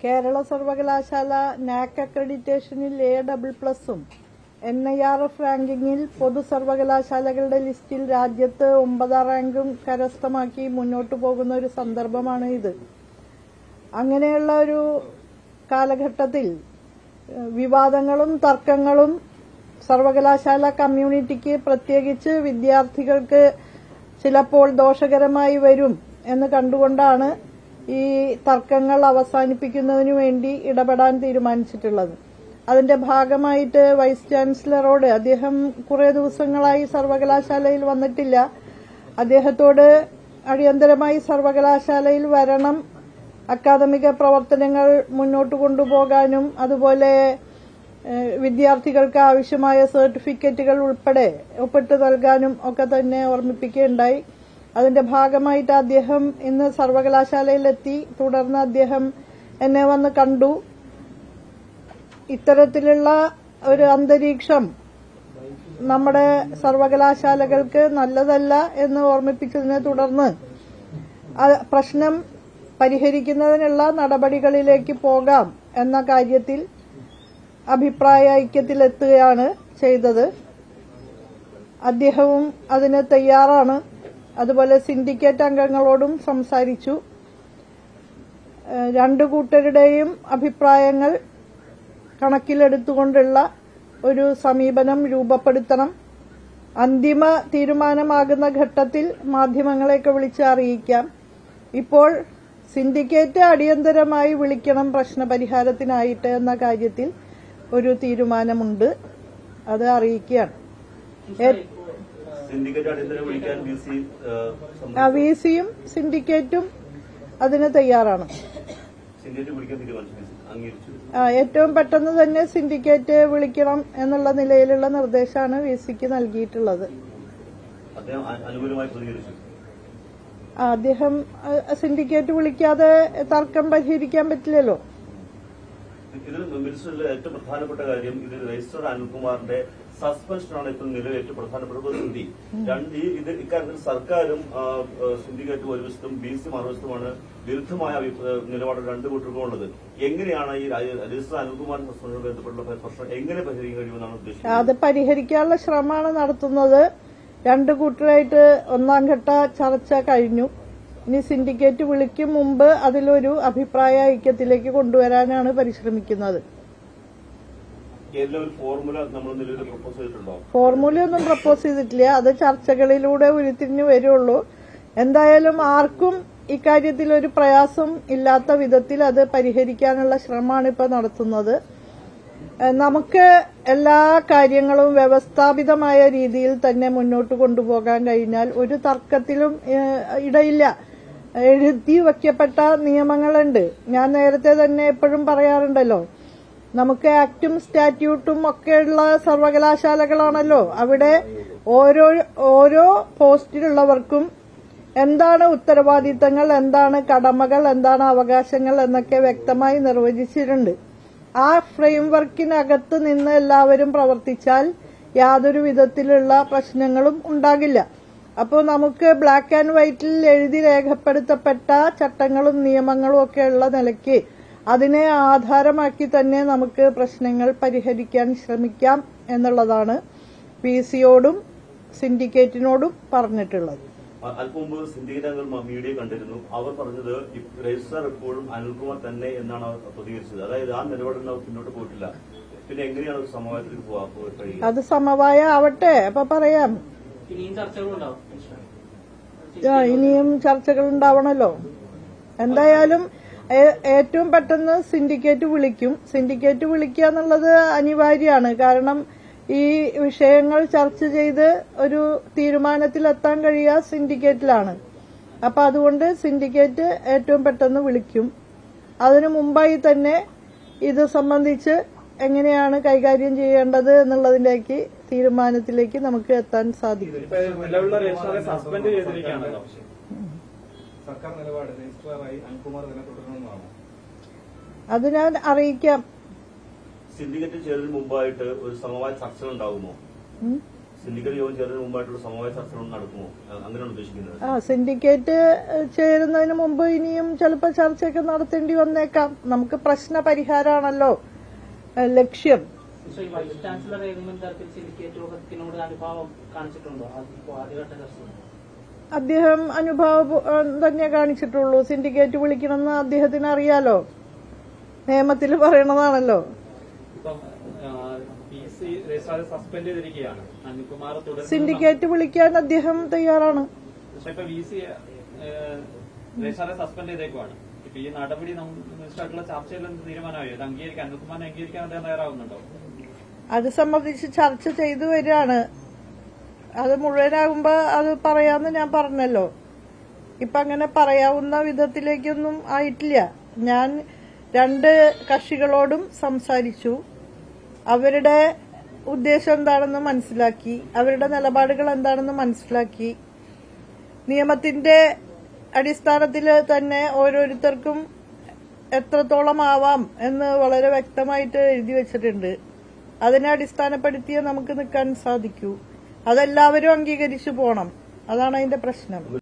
കേരള സർവകലാശാല നാക് അക്രഡിറ്റേഷനിൽ A double പ്ലസും എൻ ഐ ആർ എഫ് റാങ്കിങ്ങിൽ പൊതു സർവകലാശാലകളുടെ ലിസ്റ്റിൽ രാജ്യത്ത് ഒമ്പതാം റാങ്കും കരസ്ഥമാക്കി മുന്നോട്ട് പോകുന്ന ഒരു സന്ദർഭമാണ് ഇത്. അങ്ങനെയുള്ള ഒരു കാലഘട്ടത്തിൽ വിവാദങ്ങളും തർക്കങ്ങളും സർവകലാശാല കമ്മ്യൂണിറ്റിക്ക് പ്രത്യേകിച്ച് വിദ്യാർത്ഥികൾക്ക് ചിലപ്പോൾ ദോഷകരമായി വരും എന്ന് കണ്ടുകൊണ്ടാണ് ഈ തർക്കങ്ങൾ അവസാനിപ്പിക്കുന്നതിനു വേണ്ടി ഇടപെടാൻ തീരുമാനിച്ചിട്ടുള്ളത്. അതിന്റെ ഭാഗമായിട്ട് വൈസ് ചാൻസലറോട് അദ്ദേഹം കുറെ ദിവസങ്ങളായി സർവകലാശാലയിൽ വന്നിട്ടില്ല. അദ്ദേഹത്തോട് അടിയന്തരമായി സർവകലാശാലയിൽ വരണം അക്കാദമിക പ്രവർത്തനങ്ങൾ മുന്നോട്ട് കൊണ്ടുപോകാനും അതുപോലെ വിദ്യാർത്ഥികൾക്ക് ആവശ്യമായ സർട്ടിഫിക്കറ്റുകൾ ഉൾപ്പെടെ ഒപ്പിട്ട് നൽകാനും ഒക്കെ തന്നെ ഓർമ്മിപ്പിക്കുകയുണ്ടായി. അതിന്റെ ഭാഗമായിട്ട് അദ്ദേഹം ഇന്ന് സർവകലാശാലയിലെത്തി. തുടർന്ന് അദ്ദേഹം എന്നെ വന്ന് കണ്ടു. ഇത്തരത്തിലുള്ള ഒരു അന്തരീക്ഷം നമ്മുടെ സർവകലാശാലകൾക്ക് നല്ലതല്ല എന്ന് ഓർമ്മിപ്പിച്ചതിനെ തുടർന്ന് പ്രശ്നം പരിഹരിക്കുന്നതിനുള്ള നടപടികളിലേക്ക് പോകാം എന്ന കാര്യത്തിൽ അഭിപ്രായ ഐക്യത്തിലെത്തുകയാണ് ചെയ്തത്. അദ്ദേഹവും അതിന് തയ്യാറാണ്. അതുപോലെ സിൻഡിക്കേറ്റ് അംഗങ്ങളോടും സംസാരിച്ചു. രണ്ടു കൂട്ടരുടെയും അഭിപ്രായങ്ങൾ കണക്കിലെടുത്തുകൊണ്ടുള്ള ഒരു സമീപനം രൂപപ്പെടുത്തണം. അന്തിമ തീരുമാനമാകുന്ന ഘട്ടത്തിൽ മാധ്യമങ്ങളെയൊക്കെ വിളിച്ച് അറിയിക്കാം. ഇപ്പോൾ സിൻഡിക്കേറ്റ് അടിയന്തരമായി വിളിക്കണം പ്രശ്നപരിഹാരത്തിനായിട്ട് എന്ന കാര്യത്തിൽ ഒരു തീരുമാനമുണ്ട്. അത് അറിയിക്കുകയാണ്. സിൻഡിക്കേറ്റ് അടിയന്തരം വിളിക്കാൻ സി വി സിയും സിൻഡിക്കേറ്റും അതിന് തയ്യാറാണ്. ഏറ്റവും പെട്ടെന്ന് തന്നെ സിൻഡിക്കേറ്റ് വിളിക്കണം എന്നുള്ള നിലയിലുള്ള നിർദ്ദേശമാണ് വി സിക്ക് നൽകിയിട്ടുള്ളത്. അദ്ദേഹം സിൻഡിക്കേറ്റ് വിളിക്കാതെ തർക്കം പരിഹരിക്കാൻ പറ്റില്ലല്ലോ? ഇതിൽ മിനിസ്റ്ററിലെ ഏറ്റവും പ്രധാനപ്പെട്ട കാര്യം ഇതിൽ രജിസ്റ്റർ അനിൽകുമാറിന്റെ സസ്പെൻഷനാണ് ഇപ്പോൾ നിലവിൽ ഏറ്റവും പ്രധാനപ്പെട്ട പ്രതിസന്ധി രണ്ട് ഈ ഇത് ഇക്കാര്യത്തിൽ സർക്കാരും സിൻഡിക്കേറ്റും ഒരു വശത്തും ബി സി മറുവശത്തുമാണ് വിരുദ്ധമായ നിലപാട് രണ്ടു കൂട്ടർക്കും ഉള്ളത്. എങ്ങനെയാണ് ഈ രജിസ്റ്റർ അനിൽകുമാർ സസ്പെൻഷനുമായി ബന്ധപ്പെട്ടുള്ള പ്രശ്നം എങ്ങനെ പരിഹരിക്കാൻ കഴിയുമെന്നാണ് ഉദ്ദേശിക്കുന്നത്? അത് പരിഹരിക്കാനുള്ള ശ്രമമാണ് നടത്തുന്നത്. രണ്ട് കൂട്ടരായിട്ട് ഒന്നാം ഘട്ട ചർച്ച കഴിഞ്ഞു. ഇനി സിൻഡിക്കേറ്റ് വിളിക്കും മുമ്പ് അതിലൊരു അഭിപ്രായ ഐക്യത്തിലേക്ക് കൊണ്ടുവരാനാണ് പരിശ്രമിക്കുന്നത്. ഫോർമുല ഫോർമുലയൊന്നും പ്രപ്പോസ് ചെയ്തിട്ടില്ല. അത് ചർച്ചകളിലൂടെ ഉരുത്തിരിഞ്ഞു വരുള്ളൂ. എന്തായാലും ആർക്കും ഇക്കാര്യത്തിൽ ഒരു പ്രയാസം ഇല്ലാത്ത വിധത്തിൽ അത് പരിഹരിക്കാനുള്ള ശ്രമമാണ് ഇപ്പൊ നടത്തുന്നത് നമുക്ക് എല്ലാ കാര്യങ്ങളും വ്യവസ്ഥാപിതമായ രീതിയിൽ തന്നെ മുന്നോട്ട് കൊണ്ടുപോകാൻ കഴിഞ്ഞാൽ ഒരു തർക്കത്തിലും ഇടയില്ല. എഴുതി വയ്ക്കപ്പെട്ട നിയമങ്ങളുണ്ട്. ഞാൻ നേരത്തെ തന്നെ എപ്പോഴും പറയാറുണ്ടല്ലോ നമുക്ക് ആക്ടും സ്റ്റാറ്റ്യൂട്ടും ഒക്കെയുള്ള സർവകലാശാലകളാണല്ലോ. അവിടെ ഓരോ ഓരോ പോസ്റ്റിലുള്ളവർക്കും എന്താണ് ഉത്തരവാദിത്തങ്ങൾ എന്താണ് കടമകൾ എന്താണ് അവകാശങ്ങൾ എന്നൊക്കെ വ്യക്തമായി നിർവചിച്ചിട്ടുണ്ട്. ആ ഫ്രെയിം ഫ്രെയിംവർക്കിനകത്ത് നിന്ന് എല്ലാവരും പ്രവർത്തിച്ചാൽ യാതൊരു വിധത്തിലുള്ള പ്രശ്നങ്ങളും ഉണ്ടാകില്ല. അപ്പോൾ നമുക്ക് ബ്ലാക്ക് ആൻഡ് വൈറ്റിൽ എഴുതി രേഖപ്പെടുത്തപ്പെട്ട ചട്ടങ്ങളും നിയമങ്ങളും ഒക്കെ ഉള്ള നിലയ്ക്ക് അതിനെ ആധാരമാക്കി തന്നെ നമുക്ക് പ്രശ്നങ്ങൾ പരിഹരിക്കാൻ ശ്രമിക്കാം എന്നുള്ളതാണ് പി സിയോടും സിൻഡിക്കേറ്റിനോടും പറഞ്ഞിട്ടുള്ളത്. അല്പം മുമ്പ് സിൻഡിക്കേറ്റ് അംഗങ്ങൾ മീഡിയ കണ്ടിരുന്നു. അവർ പറഞ്ഞത് രജിസ്ട്രാർ എപ്പോഴും അനിൽകുമാർ തന്നെ എന്നാണ് അവർ പ്രതികരിച്ചത്. അതായത് ആ നിലപാടിൽ അവർ മുന്നോട്ട് പോയിട്ടില്ല. പിന്നെ എങ്ങനെയാണ് സമവായത്തിൽ പോകാൻ അത് സമവായ ആവട്ടെ അപ്പൊ പറയാം. ഇനിയും ചർച്ചകൾ ഉണ്ടാവണല്ലോ. എന്തായാലും ഏറ്റവും പെട്ടെന്ന് സിൻഡിക്കേറ്റ് വിളിക്കും. സിൻഡിക്കേറ്റ് വിളിക്കുക എന്നുള്ളത് അനിവാര്യമാണ്. കാരണം ഈ വിഷയങ്ങൾ ചർച്ച ചെയ്ത് ഒരു തീരുമാനത്തിലെത്താൻ കഴിയുക സിൻഡിക്കേറ്റിലാണ്. അപ്പൊ അതുകൊണ്ട് സിൻഡിക്കേറ്റ് ഏറ്റവും പെട്ടെന്ന് വിളിക്കും. അതിനു മുമ്പായി തന്നെ ഇത് സംബന്ധിച്ച് എങ്ങനെയാണ് കൈകാര്യം ചെയ്യേണ്ടത് എന്നുള്ളതിലേക്ക് തീരുമാനത്തിലേക്ക് നമുക്ക് എത്താൻ സാധിക്കും. അത് ഞാൻ അറിയിക്കാം. സിൻഡിക്കേറ്റ് ചേരുന്നതിന് മുമ്പായിട്ട് ഒരു സമവായ ചർച്ച ഉണ്ടാകുമോ സിൻഡിക്കേറ്റ് യോഗം ചേരുന്നതിന് മുമ്പായിട്ടുള്ള സമവായ ചർച്ച നടക്കുമോ? അങ്ങനെയാണ് ഉദ്ദേശിക്കുന്നത്. ആ സിൻഡിക്കേറ്റ് ചേരുന്നതിന് മുമ്പ് ഇനിയും ചിലപ്പോൾ ചർച്ചയൊക്കെ നടത്തേണ്ടി വന്നേക്കാം. നമുക്ക് പ്രശ്ന പരിഹാരമാണല്ലോ ലക്ഷ്യം. പക്ഷേ ഈ വൈസ് ചാൻസലർ ഏതെങ്കിലും തരത്തിൽ സിൻഡിക്കേറ്റ് യോഗത്തിനോട് അനുഭാവം കാണിച്ചിട്ടുണ്ടോ? അതിപ്പോ ആദ്യഘട്ട ചർച്ചയിൽ അദ്ദേഹം അനുഭാവം തന്നെ കാണിച്ചിട്ടുള്ളൂ. സിൻഡിക്കേറ്റ് വിളിക്കണമെന്ന് അദ്ദേഹത്തിന് അറിയാലോ നിയമത്തിൽ പറയണതാണല്ലോ. സിൻഡിക്കേറ്റ് വിളിക്കാൻ അദ്ദേഹം തയ്യാറാണ്. സസ്പെൻഡ് ചെയ്തേക്കുവാണ്. ഈ നടപടി മിനിസ്റ്ററായിട്ടുള്ള ചർച്ചയിൽ തീരുമാനമായി? അത് അംഗീകരിക്കാൻ അനിൽകുമാറിനെ അംഗീകരിക്കാൻ അദ്ദേഹം തയ്യാറാവുന്നുണ്ടോ? അത് സംബന്ധിച്ച് ചർച്ച ചെയ്തു വരികയാണ്. അത് മുഴുവനാകുമ്പോൾ അത് പറയാമെന്ന് ഞാൻ പറഞ്ഞല്ലോ. ഇപ്പം അങ്ങനെ പറയാവുന്ന വിധത്തിലേക്കൊന്നും ആയിട്ടില്ല. ഞാൻ രണ്ട് കക്ഷികളോടും സംസാരിച്ചു. അവരുടെ ഉദ്ദേശം എന്താണെന്ന് മനസ്സിലാക്കി. അവരുടെ നിലപാടുകൾ എന്താണെന്ന് മനസ്സിലാക്കി. നിയമത്തിന്റെ അടിസ്ഥാനത്തിൽ തന്നെ ഓരോരുത്തർക്കും എത്രത്തോളം ആവാം എന്ന് വളരെ വ്യക്തമായിട്ട് എഴുതി വെച്ചിട്ടുണ്ട്. അതിനെ അടിസ്ഥാനപ്പെടുത്തിയേ നമുക്ക് നിൽക്കാൻ സാധിക്കൂ. അതെല്ലാവരും അംഗീകരിച്ചു പോണം. അതാണ് അതിന്റെ പ്രശ്നം.